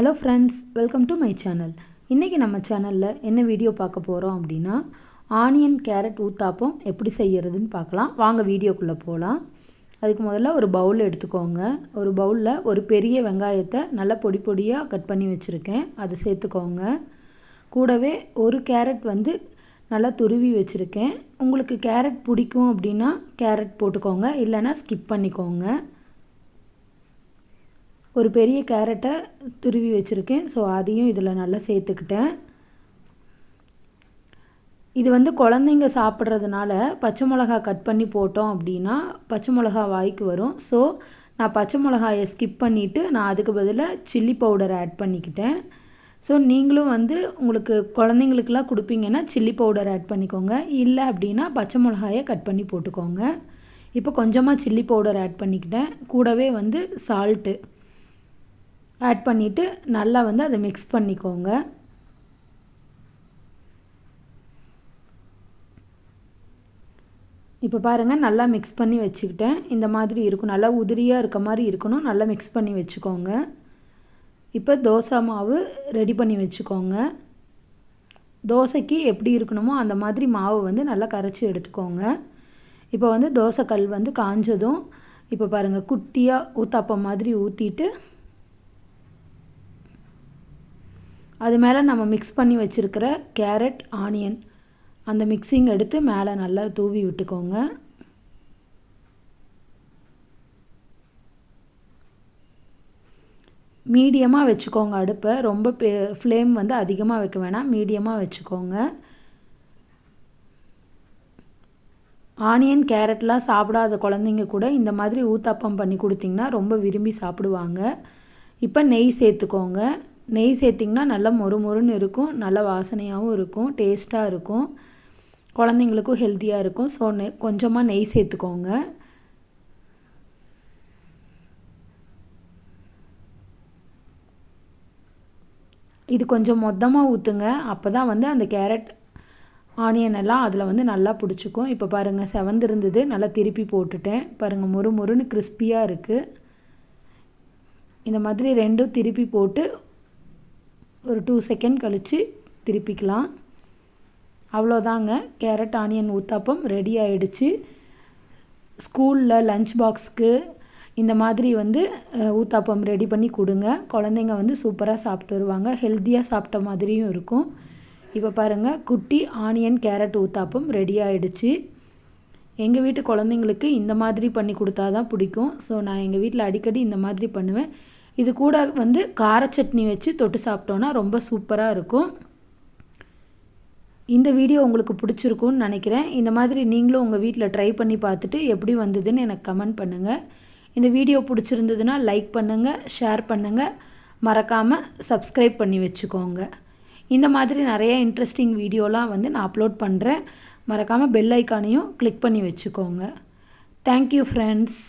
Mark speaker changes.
Speaker 1: Hello friends welcome to my channel. இன்றைக்கி நம்ம சேனலில் என்ன வீடியோ பார்க்க போகிறோம் அப்படின்னா ஆனியன் கேரட் ஊத்தாப்பம் எப்படி செய்கிறதுன்னு பார்க்கலாம். வாங்க வீடியோக்குள்ளே போகலாம் அதுக்கு முதல்ல ஒரு பவுல் எடுத்துக்கோங்க. ஒரு பவுலில் ஒரு பெரிய வெங்காயத்தை நல்லா பொடி பொடியாக கட் பண்ணி வச்சுருக்கேன். அதை சேர்த்துக்கோங்க. கூடவே ஒரு கேரட் வந்து நல்லா துருவி வச்சுருக்கேன். உங்களுக்கு கேரட் பிடிக்கும் அப்படின்னா கேரட் போட்டுக்கோங்க. இல்லைன்னா ஸ்கிப் பண்ணிக்கோங்க. ஒரு பெரிய கேரட்டை துருவி வச்சுருக்கேன். ஸோ அதையும் இதில் நல்லா சேர்த்துக்கிட்டேன். இது வந்து குழந்தைங்க சாப்பிட்றதுனால பச்சை மிளகா கட் பண்ணி போட்டோம் அப்படின்னா பச்சை மிளகா வாய்க்கு வரும். ஸோ நான் பச்சை மிளகாயை ஸ்கிப் பண்ணிவிட்டு நான் அதுக்கு பதிலாக சில்லி பவுடர் ஆட் பண்ணிக்கிட்டேன். ஸோ நீங்களும் வந்து உங்களுக்கு குழந்தைங்களுக்கெல்லாம் கொடுப்பீங்கன்னா சில்லி பவுடர் ஆட் பண்ணிக்கோங்க. இல்லை அப்படின்னா பச்சை மிளகாயை கட் பண்ணி போட்டுக்கோங்க. இப்போ கொஞ்சமாக சில்லி பவுடர் ஆட் பண்ணிக்கிட்டேன். கூடவே வந்து சால்ட்டு ஆட் பண்ணிவிட்டு நல்லா வந்து அதை மிக்ஸ் பண்ணிக்கோங்க. இப்போ பாருங்கள் நல்லா மிக்ஸ் பண்ணி வச்சுக்கிட்டேன். இந்த மாதிரி இருக்கும். நல்லா உதிரியாக இருக்க மாதிரி இருக்கணும். நல்லா மிக்ஸ் பண்ணி வச்சுக்கோங்க. இப்போ தோசை மாவு ரெடி பண்ணி வச்சுக்கோங்க. தோசைக்கு எப்படி இருக்கணுமோ அந்த மாதிரி மாவு வந்து நல்லா கரைச்சி எடுத்துக்கோங்க. இப்போ வந்து தோசை கல் வந்து காஞ்சதும் இப்போ பாருங்கள் குட்டியாக ஊத்தாப்பம் மாதிரி ஊற்றிட்டு அது மேலே நம்ம மிக்ஸ் பண்ணி வச்சுருக்கிற கேரட் ஆனியன் அந்த மிக்சிங் எடுத்து மேலே நல்லா தூவி விட்டுக்கோங்க. மீடியமாக வச்சுக்கோங்க அடுப்பை. ரொம்ப ஃப்ளேம் வந்து அதிகமாக வைக்க வேணாம். மீடியமாக வச்சுக்கோங்க. ஆனியன் கேரட்லாம் சாப்பிடாத குழந்தைங்க கூட இந்த மாதிரி ஊத்தாப்பம் பண்ணி கொடுத்திங்கன்னா ரொம்ப விரும்பி சாப்பிடுவாங்க. இப்போ நெய் சேர்த்துக்கோங்க. நெய் சேர்த்திங்கன்னா நல்லா மொறு மொறுன்னு இருக்கும் நல்ல வாசனையாகவும் இருக்கும் டேஸ்ட்டாக இருக்கும். குழந்தைங்களுக்கும் ஹெல்த்தியாக இருக்கும். ஸோ நெ கொஞ்சமாக நெய் சேர்த்துக்கோங்க. இது கொஞ்சம் மொத்தமாக ஊற்றுங்க அப்போ தான் வந்து அந்த கேரட் ஆனியன் எல்லாம் அதில் வந்து நல்லா பிடிச்சிக்கும். இப்போ பாருங்கள் செவந்து இருந்தது. நல்லா திருப்பி போட்டுட்டேன். பாருங்கள் மொறு மொறுன்னு கிறிஸ்பியாக இருக்குது இந்த மாதிரி ரெண்டும் திருப்பி போட்டு ஒரு டூ செகண்ட் கழித்து திருப்பிக்கலாம். அவ்வளோதாங்க. கேரட் ஆனியன் ஊத்தாப்பம் ரெடி ஆகிடுச்சு ஸ்கூலில் லஞ்ச் பாக்ஸ்க்கு இந்த மாதிரி வந்து ஊத்தாப்பம் ரெடி பண்ணி கொடுங்க. குழந்தைங்க வந்து சூப்பராக சாப்பிட்டு வருவாங்க. ஹெல்த்தியாக சாப்பிட்ட மாதிரியும் இருக்கும். இப்போ பாருங்கள் குட்டி ஆனியன் கேரட் ஊத்தாப்பம் ரெடி ஆகிடுச்சு எங்கள் வீட்டு குழந்தைங்களுக்கு இந்த மாதிரி பண்ணி கொடுத்தா தான் பிடிக்கும். ஸோ நான் எங்கள் வீட்டில் அடிக்கடி இந்த மாதிரி பண்ணுவேன். இது கூட வந்து கார சட்னி வச்சு தொட்டு சாப்பிட்டோன்னா ரொம்ப சூப்பராக இருக்கும். இந்த வீடியோ உங்களுக்கு பிடிச்சிருக்குன்னு நினைக்கிறேன். இந்த மாதிரி நீங்களும் உங்கள் வீட்டில் ட்ரை பண்ணி பார்த்துட்டு எப்படி வந்ததுன்னு எனக்கு கமெண்ட் பண்ணுங்கள் இந்த வீடியோ பிடிச்சிருந்ததுன்னா லைக் பண்ணுங்கள் ஷேர் பண்ணுங்கள் மறக்காமல் சப்ஸ்கிரைப் பண்ணி வச்சுக்கோங்க. இந்த மாதிரி நிறைய இன்ட்ரெஸ்டிங் வீடியோலாம் வந்து நான் அப்லோட் பண்ணுறேன் மறக்காமல் பெல் ஐக்கானையும் கிளிக் பண்ணி வச்சுக்கோங்க. Thank you friends